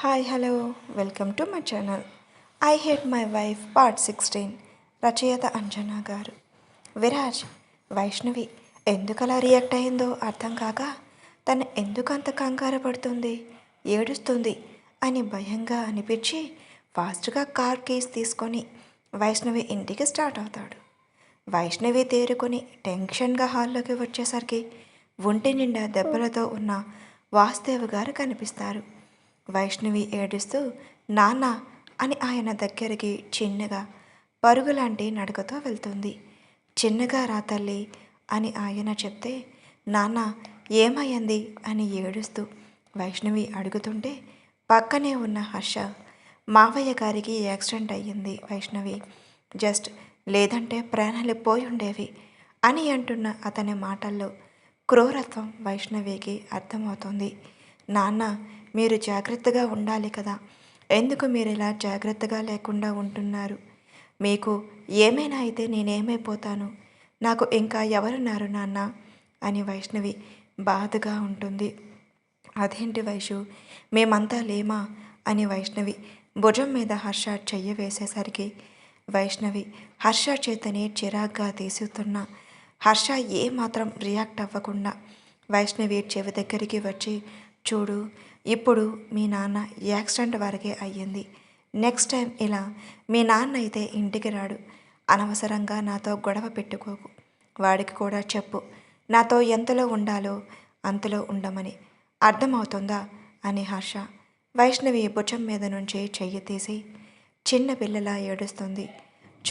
Hi hello welcome to my channel I hate my wife part sixteen రచయిత అంజనా గారు. విరాజ్ వైష్ణవి ఎందుకలా react అయిందో అర్థం కాక తను ఎందుకు అంత కంగారు పడుతుంది ఏడుస్తుంది అని భయంగా అనిపించి ఫాస్ట్గా కార్ కీస్ తీసుకొని వైష్ణవి ఇంటికి స్టార్ట్ అవుతాడు. వైష్ణవి తేరుకొని టెన్షన్గా హాల్లోకి వచ్చేసరికి ఒంటి నిండా దెబ్బలతో ఉన్న వాసుదేవ్ గారు కనిపిస్తారు. వైష్ణవి ఏడుస్తూ నాన్న అని ఆయన దగ్గరికి చిన్నగా పరుగులాంటి నడకతో వెళ్తుంది. చిన్నగా రా తల్లి అని ఆయన చెప్తే నాన్న ఏమయ్యింది? అని ఏడుస్తూ వైష్ణవి అడుగుతుంటే పక్కనే ఉన్న హర్ష మావయ్య గారికి యాక్సిడెంట్ అయ్యింది వైష్ణవి. జస్ట్ లేదంటే ప్రాణాలు పోయి ఉండేవి అని అంటున్న అతని మాటల్లో క్రూరత్వం వైష్ణవికి అర్థమవుతుంది. నాన్న మీరు జాగ్రత్తగా ఉండాలి కదా. ఎందుకు మీరు ఇలా జాగ్రత్తగా లేకుండా ఉంటున్నారు? మీకు ఏమైనా అయితే నేనేమైపోతాను? నాకు ఇంకా ఎవరున్నారు నాన్న? అని వైష్ణవి బాధగా ఉంటుంది. అదేంటి వైషు? మేమంతా లేమా? అని వైష్ణవి భుజం మీద హర్ష చెయ్యి వేసేసరికి వైష్ణవి హర్ష చేతని చిరాగ్గా తీసుతున్న హర్ష ఏమాత్రం రియాక్ట్ అవ్వకుండా వైష్ణవి చెవి దగ్గరికి వచ్చి చూడు ఇప్పుడు మీ నాన్న యాక్సిడెంట్ వరకే అయ్యింది. నెక్స్ట్ టైం ఇలా మీ నాన్న అయితే ఇంటికి రాడు. అనవసరంగా నాతో గొడవ పెట్టుకోకు. వాడికి కూడా చెప్పు. నాతో ఎంతలో ఉండాలో అంతలో ఉండమని. అర్థమవుతుందా? అని హర్ష. వైష్ణవి భుజం మీద నుంచి చెయ్యి తీసి చిన్న పిల్లలా ఏడుస్తుంది.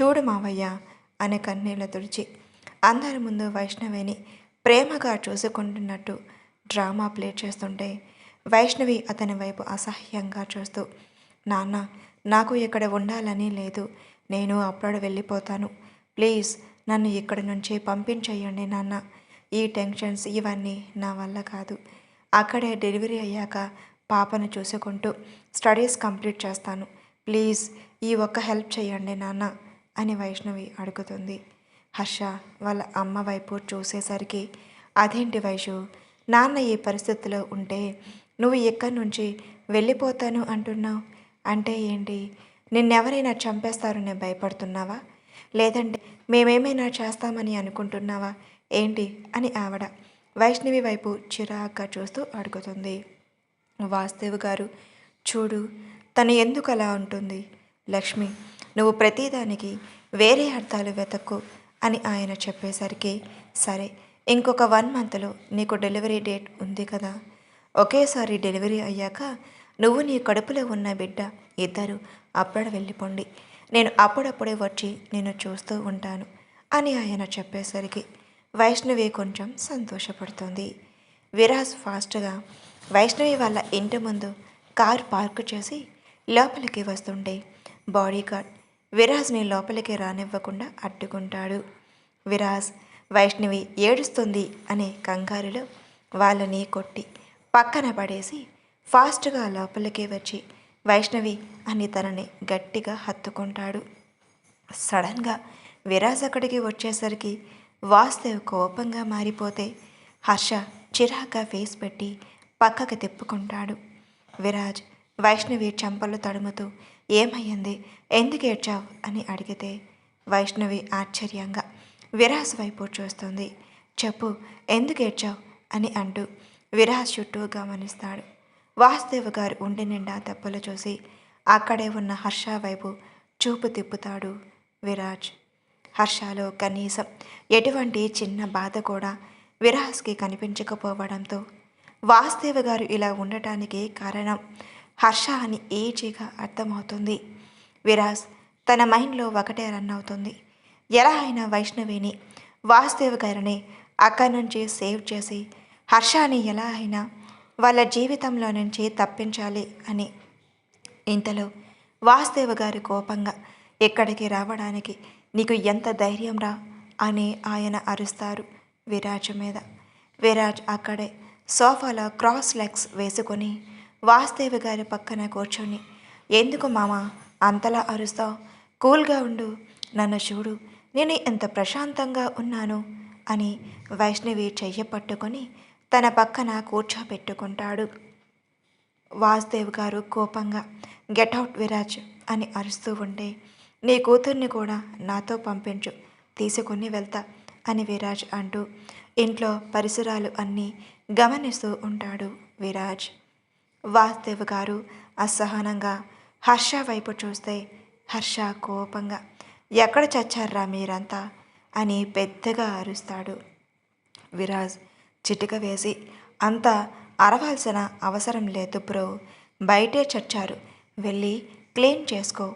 చూడు మావయ్య అనే కన్నీళ్ళ తుడిచి. అందరి ముందు వైష్ణవిని ప్రేమగా చూసుకుంటున్నట్టు డ్రామా ప్లే చేస్తుంటే వైష్ణవి అతని వైపు అసహ్యంగా చూస్తూ నాన్న నాకు ఇక్కడ ఉండాలని లేదు. నేను అప్పుడు వెళ్ళిపోతాను. ప్లీజ్ నన్ను ఇక్కడి నుంచి పంపించేయండి నాన్న. ఈ టెన్షన్స్ ఇవన్నీ నా వల్ల కాదు. అక్కడే డెలివరీ అయ్యాక పాపను చూసుకుంటూ స్టడీస్ కంప్లీట్ చేస్తాను. ప్లీజ్ ఈ ఒక్క హెల్ప్ చేయండి నాన్న అని వైష్ణవి అడుగుతుంది. హర్ష వాళ్ళ అమ్మ వైపు చూసేసరికి అదేంటి వైషు? నాన్న ఈ పరిస్థితిలో ఉంటే నువ్వు ఇక్కడి నుంచి వెళ్ళిపోతాను అంటున్నావు? అంటే ఏంటి? నిన్నెవరైనా చంపేస్తారని భయపడుతున్నావా? లేదంటే మేమేమైనా చేస్తామని అనుకుంటున్నావా? ఏంటి? అని ఆవిడ వైష్ణవి వైపు చిరాగ్గా చూస్తూ అడుగుతుంది. వాసుదేవ్ గారు చూడు తను ఎందుకు అలా ఉంటుంది? లక్ష్మి నువ్వు ప్రతిదానికి వేరే అర్థాలు వెతక్కు అని ఆయన చెప్పేసరికి సరే ఇంకొక వన్ మంత్లో నీకు డెలివరీ డేట్ ఉంది కదా? ఒకేసారి డెలివరీ అయ్యాక నువ్వు నీ కడుపులో ఉన్న బిడ్డ ఇద్దరు అప్పుడు వెళ్ళిపోండి. నేను అప్పుడప్పుడే వచ్చి నేను చూస్తూ ఉంటాను అని ఆయన చెప్పేసరికి వైష్ణవి కొంచెం సంతోషపడుతుంది. విరాజ్ ఫాస్ట్గా వైష్ణవి వాళ్ళ ఇంటి ముందు కార్ పార్క్ చేసి లోపలికి వస్తుండే బాడీగార్డ్ విరాజ్ని లోపలికి రానివ్వకుండా అడ్డుకుంటాడు. విరాజ్ వైష్ణవి ఏడుస్తుంది అనే కంగారులో వాళ్ళని కొట్టి పక్కన పడేసి ఫాస్ట్గా లోపలికి వచ్చి వైష్ణవి అని తనని గట్టిగా హత్తుకుంటాడు. సడన్గా విరాజ్ అక్కడికి వచ్చేసరికి వాసుదేవ్ కోపంగా మారిపోతే హర్ష చిరాగ్గా ఫేస్ పెట్టి పక్కకి తిప్పుకుంటాడు. విరాజ్ వైష్ణవి చెంపలు తడుముతూ ఏమయ్యింది? ఎందుకు ఏడ్చావు? అని అడిగితే వైష్ణవి ఆశ్చర్యంగా విరాస్ వైపు చూస్తుంది. చెప్పు ఎందుకు ఏడ్చావు? అని అంటూ విరాజ్ చుట్టూ గమనిస్తాడు. వాసుదేవ్ గారు ఉండి నిండా దెబ్బలు చూసి అక్కడే ఉన్న హర్ష వైపు చూపు తిప్పుతాడు విరాజ్. హర్షలో కనీసం ఎటువంటి చిన్న బాధ కూడా విరాజ్కి కనిపించకపోవడంతో వాసుదేవ్ గారు ఇలా ఉండటానికి కారణం హర్ష అని ఈజీగా అర్థమవుతుంది. విరాజ్ తన మైండ్లో ఒకటే రన్ అవుతుంది. ఎలా అయినా వైష్ణవిని వాసుదేవ్ గారిని అక్కడి నుంచి సేవ్ చేసి హర్షాని ఎలా అయినా వాళ్ళ జీవితంలో నుంచి తప్పించాలి అని. ఇంతలో వాసుదేవ్ గారి కోపంగా ఎక్కడికి రావడానికి నీకు ఎంత ధైర్యం రా అని ఆయన అరుస్తారు విరాజ్ మీద. విరాజ్ అక్కడే సోఫాలో క్రాస్ లెగ్స్ వేసుకొని వాసుదేవి గారి పక్కన కూర్చొని ఎందుకు మామ అంతలా అరుస్తావు? కూల్గా ఉండు. నన్ను చూడు. నేను ఎంత ప్రశాంతంగా ఉన్నాను అని వైష్ణవి చెయ్య పట్టుకొని తన పక్కన కూర్చోబెట్టుకుంటాడు. వాసుదేవ్ గారు కోపంగా గెట్ అవుట్ విరాజ్ అని అరుస్తూ ఉంటే నీ కూతుర్ని కూడా నాతో పంపించు తీసుకుని వెళ్తా అని విరాజ్ అంటూ ఇంట్లో పరిసరాలు అన్నీ గమనిస్తూ ఉంటాడు విరాజ్. వాసుదేవ్ గారు అసహనంగా హర్ష వైపు చూస్తే హర్ష కోపంగా ఎక్కడ చచ్చారా మీరంతా? అని పెద్దగా అరుస్తాడు విరాజ్. చిటిక వేసి అంత అరవాల్సిన అవసరం లేదు బ్రో బయటే చచ్చారు వెళ్ళి క్లీన్ చేసుకో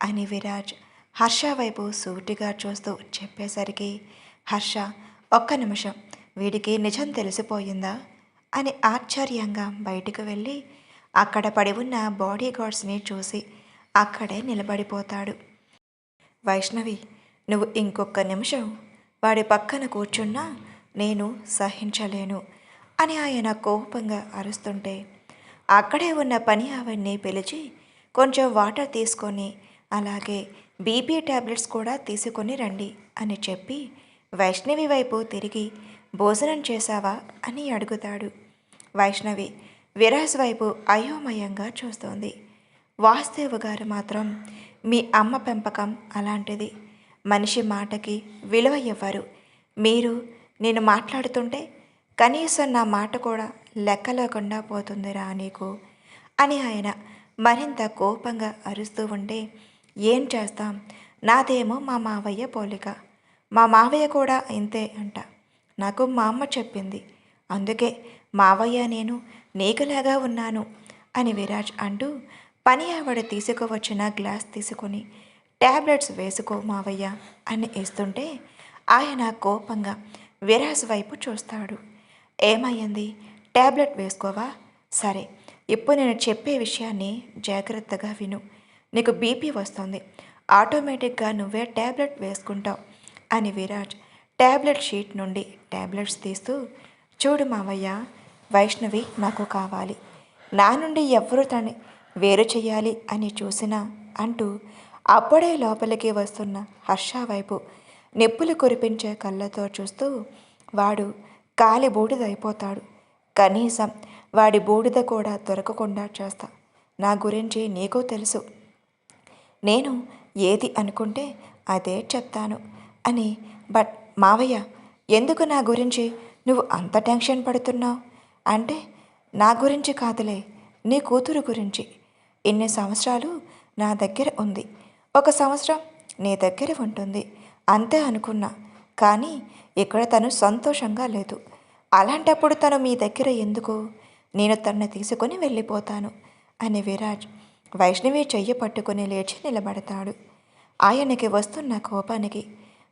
అని విరాజ్ హర్ష వైపు సూటిగా చూస్తూ చెప్పేసరికి హర్ష ఒక్క నిమిషం వీడికి నిజం తెలిసిపోయిందా? అని ఆశ్చర్యంగా బయటకు వెళ్ళి అక్కడ పడి ఉన్న బాడీ గార్డ్స్ని చూసి అక్కడే నిలబడిపోతాడు. వైష్ణవి నువ్వు ఇంకొక నిమిషం వాడి పక్కన కూర్చున్నా నేను సహించలేను అని ఆయన కోపంగా అరుస్తుంటే అక్కడే ఉన్న పని ఆవిడ్ని పిలిచి కొంచెం వాటర్ తీసుకొని అలాగే బీపీ ట్యాబ్లెట్స్ కూడా తీసుకొని రండి అని చెప్పి వైష్ణవి వైపు తిరిగి భోజనం చేశావా? అని అడుగుతాడు. వైష్ణవి విరాజ్ వైపు అయోమయంగా చూస్తోంది. వాసుదేవ్ గారు మాత్రం మీ అమ్మ పెంపకం అలాంటిది. మనిషి మాటకి విలువ ఇవ్వరు మీరు నేను మాట్లాడుతుంటే కనీసం నా మాట కూడా లెక్క లేకుండా పోతుందిరా నీకు అని ఆయన మరింత కోపంగా అరుస్తూ ఉంటే ఏం చేస్తాం? నాదేమో మా మావయ్య పోలిక. మా మావయ్య కూడా ఇంతే అంట. నాకు మా అమ్మ చెప్పింది. అందుకే మావయ్య నేను నీకులాగా ఉన్నాను అని విరాజ్ అంటూ పని ఆవిడ తీసుకువచ్చిన గ్లాస్ తీసుకొని ట్యాబ్లెట్స్ వేసుకో మావయ్య అని ఇస్తుంటే ఆయన కోపంగా విరాజ్ వైపు చూస్తాడు. ఏమయ్యింది? ట్యాబ్లెట్ వేసుకోవా? సరే ఇప్పుడు నేను చెప్పే విషయాన్ని జాగ్రత్తగా విను. నీకు బీపీ వస్తుంది. ఆటోమేటిక్గా నువ్వే ట్యాబ్లెట్ వేసుకుంటావు అని విరాజ్ ట్యాబ్లెట్ షీట్ నుండి ట్యాబ్లెట్స్ తీస్తూ చూడు మావయ్య వైష్ణవి నాకు కావాలి. నా నుండి ఎవరు తను వేరు చేయాలి అని చూసినా అంటూ అప్పుడే లోపలికి వస్తున్న హర్ష వైపు నెప్పులు కురిపించే కళ్ళతో చూస్తూ వాడు కాలి బూడిదైపోతాడు. కనీసం వాడి బూడిద కూడా దొరకకుండా చేస్తా. నా గురించి నీకు తెలుసు. నేను ఏది అనుకుంటే అదే చెప్తాను అని బట్ మావయ్య ఎందుకు నా గురించి నువ్వు అంత టెన్షన్ పడుతున్నావు? అంటే నా గురించి కాదులే నీ కూతురు గురించి. ఇన్ని సంవత్సరాలు నా దగ్గర ఉంది. ఒక సంవత్సరం నీ దగ్గర ఉంటుంది. అంతే అనుకున్నా. కానీ ఇక్కడ తను సంతోషంగా లేదు. అలాంటప్పుడు తను మీ దగ్గర ఎందుకు? నేను తనను తీసుకొని వెళ్ళిపోతాను అని విరాజ్ వైష్ణవి చెయ్యి పట్టుకుని లేచి నిలబడతాడు. ఆయనకి వస్తున్న కోపానికి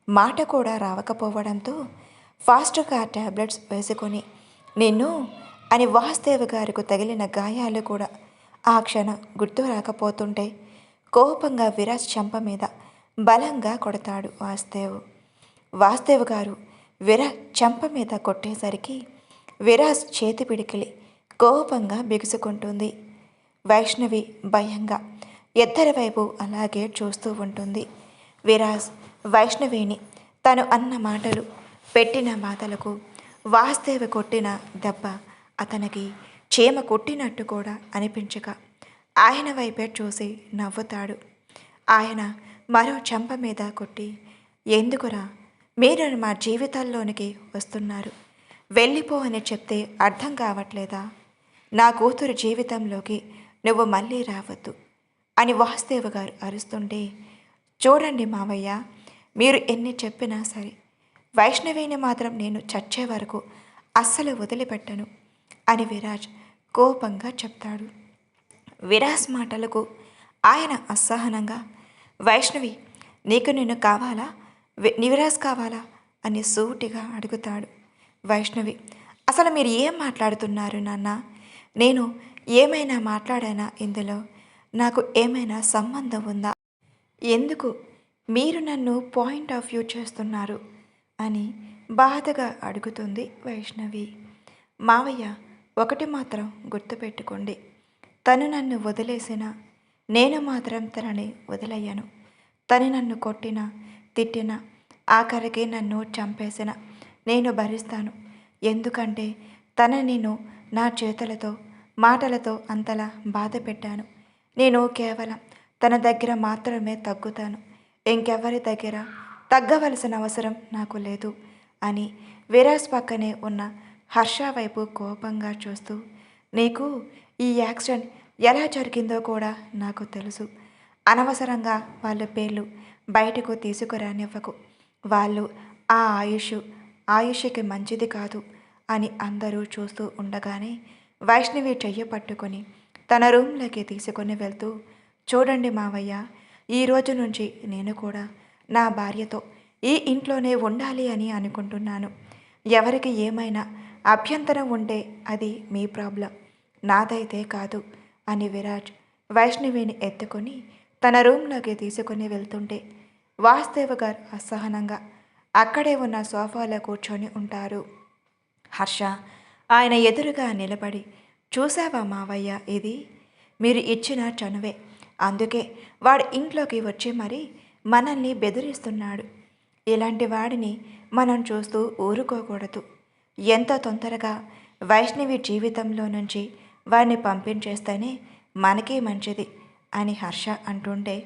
మాట కూడా రావకపోవడంతో ఫాస్ట్గా ట్యాబ్లెట్స్ వేసుకొని నిన్ను అని వాసుదేవ్ గారికి తగిలిన గాయాలు కూడా ఆ క్షణం గుర్తు రాకపోతుంటే కోపంగా విరాజ్ చెంప మీద బలంగా కొడతాడు వాసుదేవ్ వాసుదేవ్ గారు విరాజ్ చెంప మీద కొట్టేసరికి విరాజ్ చేతి పిడికిలి కోపంగా బిగుసుకుంటుంది. వైష్ణవి భయంగా ఇద్దరి వైపు అలాగే చూస్తూ ఉంటుంది. విరాజ్ వైష్ణవిని తను అన్న మాటలు పెట్టిన మాటలకు వాసుదేవి కొట్టిన దెబ్బ అతనికి చీమ కొట్టినట్టు కూడా అనిపించక ఆయన వైపే చూసి నవ్వుతాడు. ఆయన మరో చెంప మీద కొట్టి ఎందుకురా? మీరు మా జీవితాల్లోనికి వస్తున్నారు. వెళ్ళిపో అని చెప్తే అర్థం కావట్లేదా? నా కూతురు జీవితంలోకి నువ్వు మళ్ళీ రావద్దు అని వాసుదేవ్ గారు అరుస్తుంటే చూడండి మావయ్య మీరు ఎన్ని చెప్పినా సరే వైష్ణవిని మాత్రం నేను చచ్చే వరకు అస్సలు వదిలిపెట్టను అని విరాజ్ కోపంగా చెప్తాడు. విరాజ్ మాటలకు ఆయన అసహనంగా వైష్ణవి నీకు నేను కావాలా? వి- కావాలా? అని సూటిగా అడుగుతాడు వైష్ణవి. అసలు మీరు ఏం మాట్లాడుతున్నారు నాన్న? నేను ఏమైనా మాట్లాడానా ఇందులో? నాకు ఏమైనా సంబంధం ఉందా? ఎందుకు మీరు నన్ను పాయింట్ ఆఫ్ వ్యూ చేస్తున్నారు? అని బాధగా అడుగుతుంది వైష్ణవి. మావయ్య ఒకటి మాత్రం గుర్తుపెట్టుకోండి. తను నన్ను వదిలేసిన నేను మాత్రం తనని వదిలయ్యాను. తను నన్ను కొట్టిన తిట్టిన ఆఖరికి నన్ను చంపేసిన నేను భరిస్తాను. ఎందుకంటే తన నేను నా చేతులతో మాటలతో అంతలా బాధ పెట్టాను. నేను కేవలం తన దగ్గర మాత్రమే తగ్గుతాను. ఇంకెవరి దగ్గర తగ్గవలసిన అవసరం నాకు లేదు అని విరాజ్ పక్కనే ఉన్న హర్ష వైపు కోపంగా చూస్తూ నీకు ఈ యాక్సిడెంట్ ఎలా జరిగిందో కూడా నాకు తెలుసు. అనవసరంగా వాళ్ళ పేర్లు బయటకు తీసుకురానివ్వకు. వాళ్ళు ఆ ఆయుష్ ఆయుష్కి మంచిది కాదు అని అందరూ చూస్తూ ఉండగానే వైష్ణవి చెయ్య పట్టుకొని తన రూమ్లోకి తీసుకొని వెళ్తూ చూడండి మావయ్య ఈ రోజు నుంచి నేను కూడా నా భార్యతో ఈ ఇంట్లోనే ఉండాలి అని అనుకుంటున్నాను. ఎవరికి ఏమైనా అభ్యంతరం ఉంటే అది మీ ప్రాబ్లం. నాదైతే కాదు. అని విరాజ్ వైష్ణవిని ఎత్తుకొని తన రూమ్లోకి తీసుకుని వెళ్తుంటే వాసుదేవ గారు అసహనంగా అక్కడే ఉన్న సోఫాలో కూర్చొని ఉంటారు. హర్ష ఆయన ఎదురుగా నిలబడి చూసావా మావయ్య ఇది? మీరు ఇచ్చిన చనువే. అందుకే వాడు ఇంట్లోకి వచ్చి మరి మనల్ని బెదిరిస్తున్నాడు. ఇలాంటి వాడిని మనం చూస్తూ ఊరుకోకూడదు. ఎంత తొందరగా వైష్ణవి జీవితంలో నుంచి వాడిని పంపించేస్తేనే మనకే మంచిది అని హర్ష అంటుంటే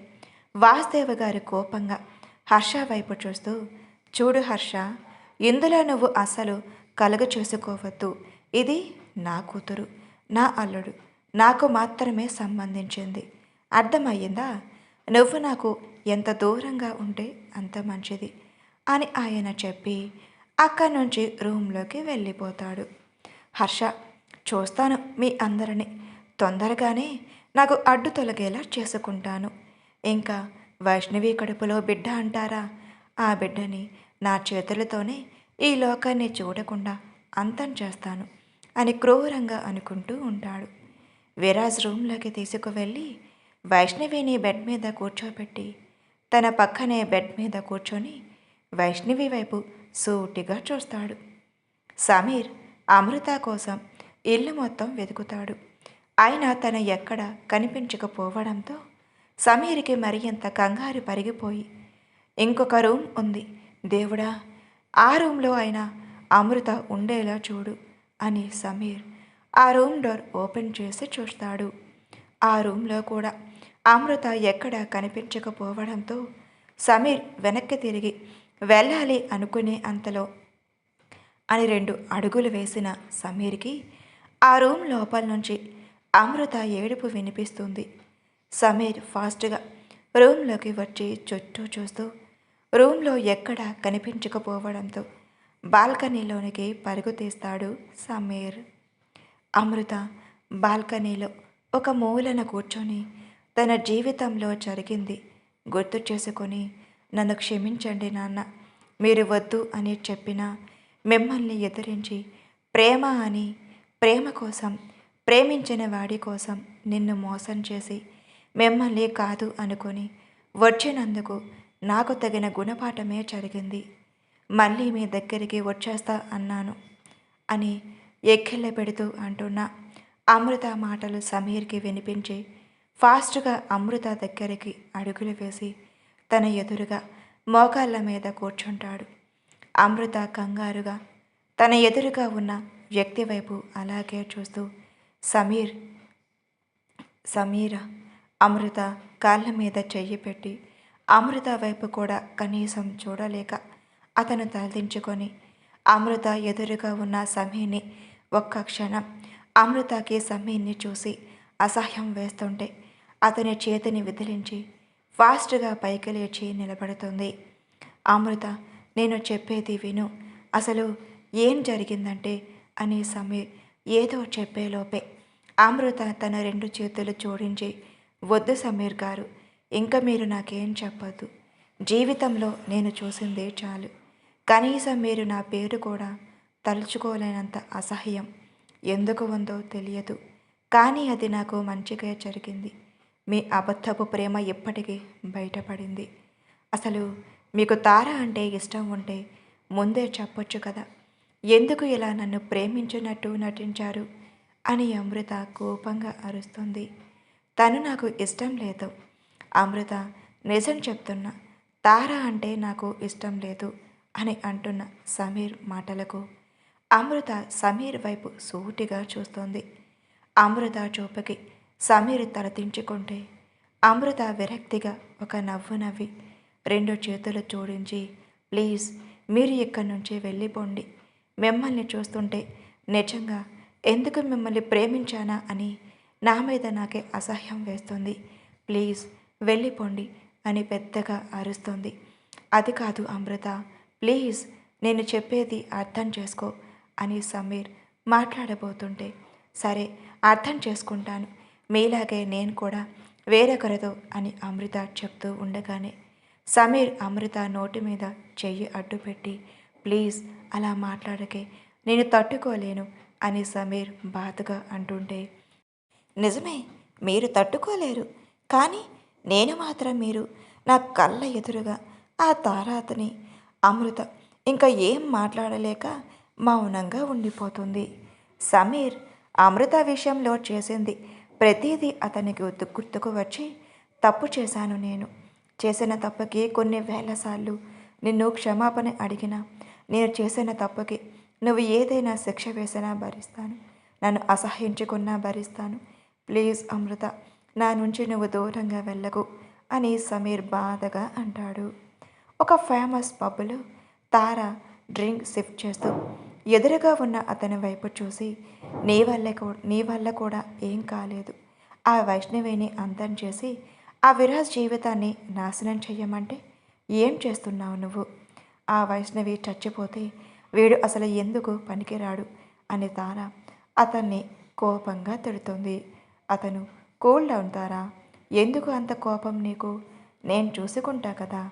వాసుదేవ గారు కోపంగా హర్ష వైపు చూస్తూ చూడు హర్ష ఇందులో నువ్వు అసలు కలుగ చేసుకోవద్దు ఇది నా కూతురు నా అల్లుడు. నాకు మాత్రమే సంబంధించింది. అర్థమయ్యిందా? నువ్వు నాకు ఎంత దూరంగా ఉంటే అంత మంచిది అని ఆయన చెప్పి అక్కడి నుంచి రూమ్లోకి వెళ్ళిపోతాడు. హర్ష చూస్తాను మీ అందరిని. తొందరగానే నాకు అడ్డు తొలగేలా చేసుకుంటాను. ఇంకా వైష్ణవి కడుపులో బిడ్డ అంటారా? ఆ బిడ్డని నా చేతులతోనే ఈ లోకాన్ని చూడకుండా అంతం చేస్తాను అని క్రూరంగా అనుకుంటూ ఉంటాడు. విరాజ్ రూమ్లోకి తీసుకువెళ్ళి వైష్ణవిని బెడ్ మీద కూర్చోబెట్టి తన పక్కనే బెడ్ మీద కూర్చొని వైష్ణవి వైపు సూటిగా చూస్తాడు. సమీర్ అమృత కోసం ఇల్లు మొత్తం వెతుకుతాడు. అయినా తన ఎక్కడ కనిపించకపోవడంతో సమీర్కి మరింత కంగారు పరిగిపోయి ఇంకొక రూమ్ ఉంది. దేవుడా ఆ రూమ్లో అయినా అమృత ఉండేలా చూడు అని సమీర్ ఆ రూమ్ డోర్ ఓపెన్ చేసి చూస్తాడు. ఆ రూమ్లో కూడా అమృత ఎక్కడ కనిపించకపోవడంతో సమీర్ వెనక్కి తిరిగి వెళ్ళాలి అనుకునే అంతలో అని రెండు అడుగులు వేసిన సమీర్కి ఆ రూమ్ లోపల నుంచి అమృత ఏడుపు వినిపిస్తుంది. సమీర్ ఫాస్ట్గా రూమ్లోకి వచ్చి చుట్టూ చూస్తూ రూమ్లో ఎక్కడ కనిపించకపోవడంతో బాల్కనీలోనికి పరుగు తీస్తాడు సమీర్. అమృత బాల్కనీలో ఒక మూలన కూర్చొని తన జీవితంలో జరిగింది గుర్తు చేసుకొని నన్ను క్షమించండి నాన్న మీరు వద్దు అని చెప్పినా మిమ్మల్ని ఎదిరించి ప్రేమ అని ప్రేమ కోసం ప్రేమించిన వాడి కోసం నిన్ను మోసం చేసి మిమ్మల్ని కాదు అనుకొని వచ్చినందుకు నాకు తగిన గుణపాఠమే జరిగింది. మళ్ళీ మీ దగ్గరికి వచ్చేస్తా అన్నాను అని ఎక్కిళ్ళ పెడుతూ అంటున్న అమృత మాటలు సమీర్కి వినిపించి ఫాస్ట్గా అమృత దగ్గరికి అడుగులు వేసి తన ఎదురుగా మోకాళ్ళ మీద కూర్చుంటాడు. అమృత కంగారుగా తన ఎదురుగా ఉన్న వ్యక్తి వైపు అలాగే చూస్తూ సమీర్ సమీర అమృత కాళ్ళ మీద చెయ్యి పెట్టి అమృత వైపు కూడా కనీసం చూడలేక అతను తలదించుకొని అమృత ఎదురుగా ఉన్న సమీర్ని ఒక్క క్షణం అమృతకి సమీర్ని చూసి అసహ్యం వేస్తుంటే అతని చేతిని విదిలించి ఫాస్ట్గా పైకి లేచి నిలబడుతుంది. అమృత నేను చెప్పేది విను. అసలు ఏం జరిగిందంటే అని సమీర్ ఏదో చెప్పేలోపే అమృత తన రెండు చేతులు జోడించి వద్దు సమీర్ గారు ఇంకా మీరు నాకేం చెప్పద్దు. జీవితంలో నేను చూసిందే చాలు. కనీసం మీరు నా పేరు కూడా తలుచుకోలేనంత అసహ్యం. ఎందుకు ఉందో తెలియదు. కానీ అది నాకు మంచిగా జరిగింది. మీ అబద్ధపు ప్రేమ ఇప్పటికీ బయటపడింది. అసలు మీకు తార అంటే ఇష్టం ఉంటే ముందే చెప్పొచ్చు కదా. ఎందుకు ఇలా నన్ను ప్రేమించినట్టు నటించారు? అని అమృత కోపంగా అరుస్తుంది. తను నాకు ఇష్టం లేదు. అమృత నిజం చెప్తున్నా. తార అంటే నాకు ఇష్టం లేదు అని అంటున్న సమీర్ మాటలకు. అమృత సమీర్ వైపు సూటిగా చూస్తోంది. అమృత చూపకి సమీర్ తలదించుకుంటే అమృత విరక్తిగా ఒక నవ్వు నవ్వి రెండు చేతులు జోడించి ప్లీజ్ మీరు ఇక్కడి నుంచి వెళ్ళిపోండి. మిమ్మల్ని చూస్తుంటే నిజంగా ఎందుకు మిమ్మల్ని ప్రేమించానా అని నా మీద నాకే అసహ్యం వేస్తుంది. ప్లీజ్ వెళ్ళిపోండి అని పెద్దగా అరుస్తుంది. అది కాదు అమృత ప్లీజ్ నేను చెప్పేది అర్థం చేసుకో అని సమీర్ మాట్లాడబోతుంటే సరే అర్థం చేసుకుంటాను. మీలాగే నేను కూడా వేరొకరితో అని అమృత చెప్తూ ఉండగానే సమీర్ అమృత నోటి మీద చెయ్యి అడ్డుపెట్టి ప్లీజ్ అలా మాట్లాడకే నేను తట్టుకోలేను అని సమీర్ బాధగా అంటుంటే. నిజమే మీరు తట్టుకోలేరు కానీ నేను మాత్రం మీరు నా కళ్ళ ఎదురుగా ఆ తారాతని అమృత ఇంకా ఏం మాట్లాడలేక మౌనంగా ఉండిపోతుంది. సమీర్ అమృత విషయంలో చేసింది ప్రతిదీ అతనికి గుర్తుకు వచ్చి తప్పు చేశాను నేను. చేసిన తప్పుకి కొన్ని వేల సార్లు నిన్ను క్షమాపణ అడిగినా నేను చేసిన తప్పుకి నువ్వు ఏదైనా శిక్ష వేసినా భరిస్తాను. నన్ను అసహించుకున్నా భరిస్తాను. ప్లీజ్ అమృత నా నుంచి నువ్వు దూరంగా వెళ్ళకు అని సమీర్ బాధగా అంటాడు. ఒక ఫేమస్ పబ్లో తార డ్రింక్ షిఫ్ట్ చేస్తూ ఎదురుగా ఉన్న అతని వైపు చూసి నీ వల్ల నీ వల్ల కూడా ఏం కాలేదు ఆ వైష్ణవిని అంతం చేసి ఆ విరాజ్ జీవితాన్ని నాశనం చేయమంటే ఏం చేస్తున్నావు నువ్వు? ఆ వైష్ణవి చచ్చిపోతే వీడు అసలు ఎందుకు పనికిరాడు? అని తార అతన్ని కోపంగా తిడుతుంది. అతను కూల్ డౌన్ తారా ఎందుకు అంత కోపం నీకు? నేను చూసుకుంటా కదా.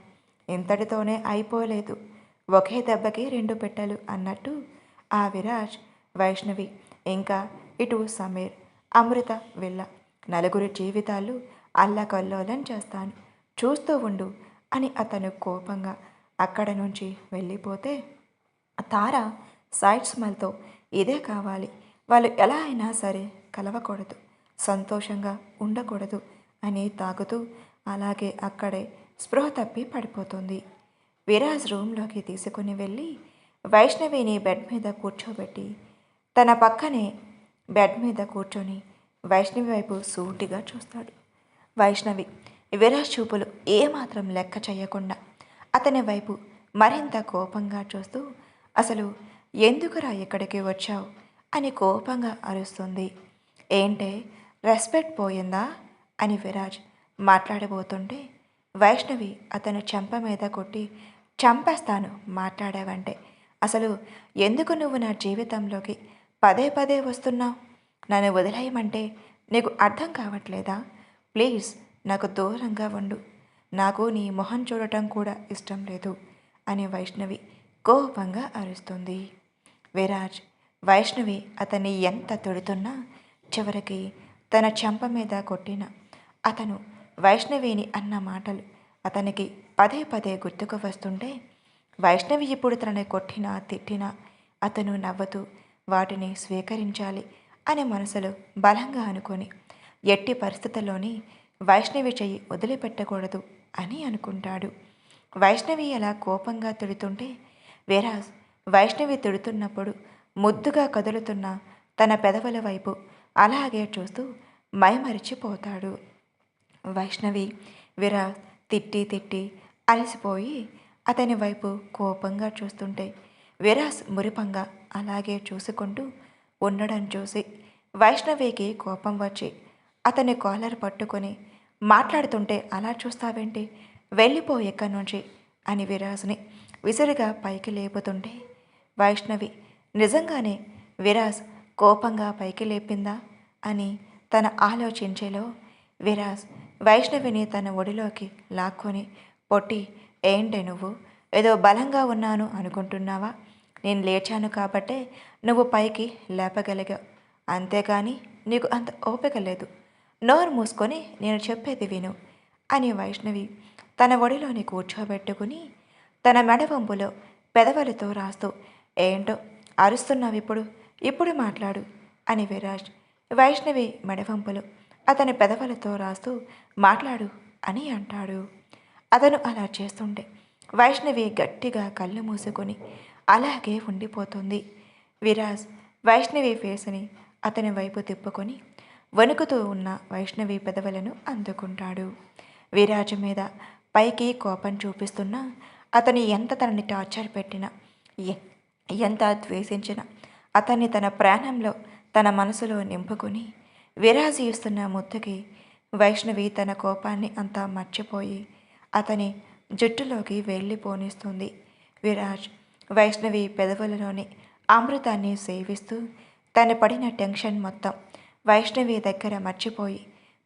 ఇంతటితోనే అయిపోలేదు. ఒకే దెబ్బకి రెండు పెట్టలు అన్నట్టు ఆ విరాజ్ వైష్ణవి ఇంకా ఇటు సమీర్ అమృత వెళ్ళ నలుగురు జీవితాలు అల్లకల్లోలం చేస్తాను. చూస్తూ ఉండు అని అతను కోపంగా అక్కడ నుంచి వెళ్ళిపోతే తార సైడ్ స్మైల్తో ఇదే కావాలి. వాళ్ళు ఎలా అయినా సరే కలవకూడదు సంతోషంగా ఉండకూడదు అని తాగుతూ అలాగే అక్కడే స్పృహ తప్పి పడిపోతుంది. విరాజ్ రూమ్లోకి తీసుకుని వెళ్ళి వైష్ణవిని బెడ్ మీద కూర్చోబెట్టి తన పక్కనే బెడ్ మీద కూర్చొని వైష్ణవి వైపు సూటిగా చూస్తాడు. వైష్ణవి విరాజ్ చూపులు ఏమాత్రం లెక్క చేయకుండా అతని వైపు మరింత కోపంగా చూస్తూ అసలు ఎందుకురా ఇక్కడికి వచ్చావు? అని కోపంగా అరుస్తుంది. ఏంటే రెస్పెక్ట్ పోయిందా? అని విరాజ్ మాట్లాడబోతుంటే వైష్ణవి అతను చెంప మీద కొట్టి చంపేస్తాను మాట్లాడావంటే అసలు ఎందుకు నువ్వు నా జీవితంలోకి పదే పదే వస్తున్నావు? నన్ను వదిలేయమంటే నీకు అర్థం కావట్లేదా? ప్లీజ్ నాకు దూరంగా ఉండు. నాకు నీ మొహం చూడటం కూడా ఇష్టం లేదు అని వైష్ణవి కోపంగా అరుస్తుంది. విరాజ్ వైష్ణవి అతన్ని ఎంత తొడుతున్నా చివరికి తన చెంప మీద కొట్టిన అతను వైష్ణవిని అన్న మాటలు అతనికి పదే పదే గుర్తుకు వస్తుంటే వైష్ణవి ఇప్పుడు తనని కొట్టినా తిట్టినా అతను నవ్వుతూ వాటిని స్వీకరించాలి అనే మనసులో బలంగా అనుకొని ఎట్టి పరిస్థితుల్లోని వైష్ణవి చెయ్యి వదిలిపెట్టకూడదు అని అనుకుంటాడు. వైష్ణవి అలా కోపంగా తిడుతుంటే వేరాజ్ వైష్ణవి తిడుతున్నప్పుడు ముద్దుగా కదులుతున్న తన పెదవుల వైపు అలాగే చూస్తూ మైమరిచిపోతాడు. వైష్ణవి విరాజ్ తిట్టి తిట్టి అలసిపోయి అతని వైపు కోపంగా చూస్తుంటే విరాజ్ మురిపంగా అలాగే చూసుకుంటూ ఉండడం చూసి వైష్ణవికి కోపం వచ్చి అతని కాలర్ పట్టుకొని మాట్లాడుతుంటే అలా చూస్తావేంటి? వెళ్ళిపో ఎక్కడి నుంచి? అని విరాజ్ని విసిరిగా పైకి లేపుతుంటే వైష్ణవి నిజంగానే విరాజ్ కోపంగా పైకి లేపిందా? అని తన ఆలోచించేలో విరాజ్ వైష్ణవిని తన ఒడిలోకి లాక్కొని పొట్టి ఏంటే నువ్వు? ఏదో బలంగా ఉన్నాను అనుకుంటున్నావా? నేను లేచాను కాబట్టే నువ్వు పైకి లేపగలిగావు. అంతేగాని నీకు అంత ఓపిక లేదు. నోరు మూసుకొని నేను చెప్పేది విను అని వైష్ణవి తన ఒడిలోని కూర్చోబెట్టుకుని తన మెడవంపులో పెదవులతో రాస్తూ ఏంటో అరుస్తున్నావు ఇప్పుడు ఇప్పుడు మాట్లాడు అని విరాజ్ వైష్ణవి మెడవంపులు అతని పెదవులతో రాస్తూ మాట్లాడు అని అంటాడు. అతను అలా చేస్తుంటే వైష్ణవి గట్టిగా కళ్ళు మూసుకొని అలాగే ఉండిపోతుంది. విరాజ్ వైష్ణవి ఫేస్ని అతని వైపు తిప్పుకొని వణుకుతూ ఉన్న వైష్ణవి పెదవులను అందుకుంటాడు. విరాజు మీద పైకి కోపం చూపిస్తున్నా అతని ఎంత తనని టార్చర్ పెట్టినా ఎంత ద్వేషించినా అతన్ని తన ప్రాణంలో తన మనసులో నింపుకుని విరాజు ఇస్తున్న ముద్దుకి వైష్ణవి తన కోపాన్ని అంతా మర్చిపోయి అతని జుట్టులోకి వెళ్ళిపోనిస్తుంది విరాజ్ వైష్ణవి పెదవులలోని అమృతాన్ని సేవిస్తూ తను పడిన టెన్షన్ మొత్తం వైష్ణవి దగ్గర మర్చిపోయి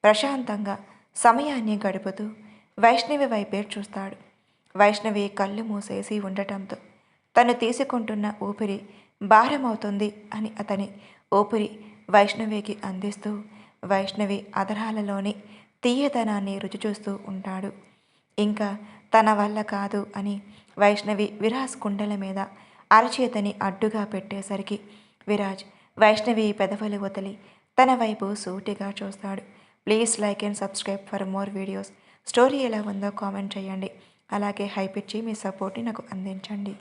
ప్రశాంతంగా సమయాన్ని గడుపుతూ వైష్ణవి వైపే చూస్తాడు. వైష్ణవి కళ్ళు మూసేసి ఉండటంతో తను తీసుకుంటున్న ఊపిరి భారమవుతుంది అని అతని ఊపిరి వైష్ణవికి అందిస్తూ వైష్ణవి అధరాలలోని తీయతనాన్ని రుచి చూస్తూ ఉంటాడు. ఇంకా తన వల్ల కాదు అని వైష్ణవి విరాజ్ కుండల మీద అరచేతని అడ్డుగా పెట్టేసరికి విరాజ్ వైష్ణవి పెదవులు వదిలి తన వైపు సూటిగా చూస్తాడు. Please like and subscribe for more videos. Story ఎలా ఉందో కామెంట్ చేయండి. అలాగే హైప్ ఇచ్చి మీ సపోర్ట్ని నాకు అందించండి.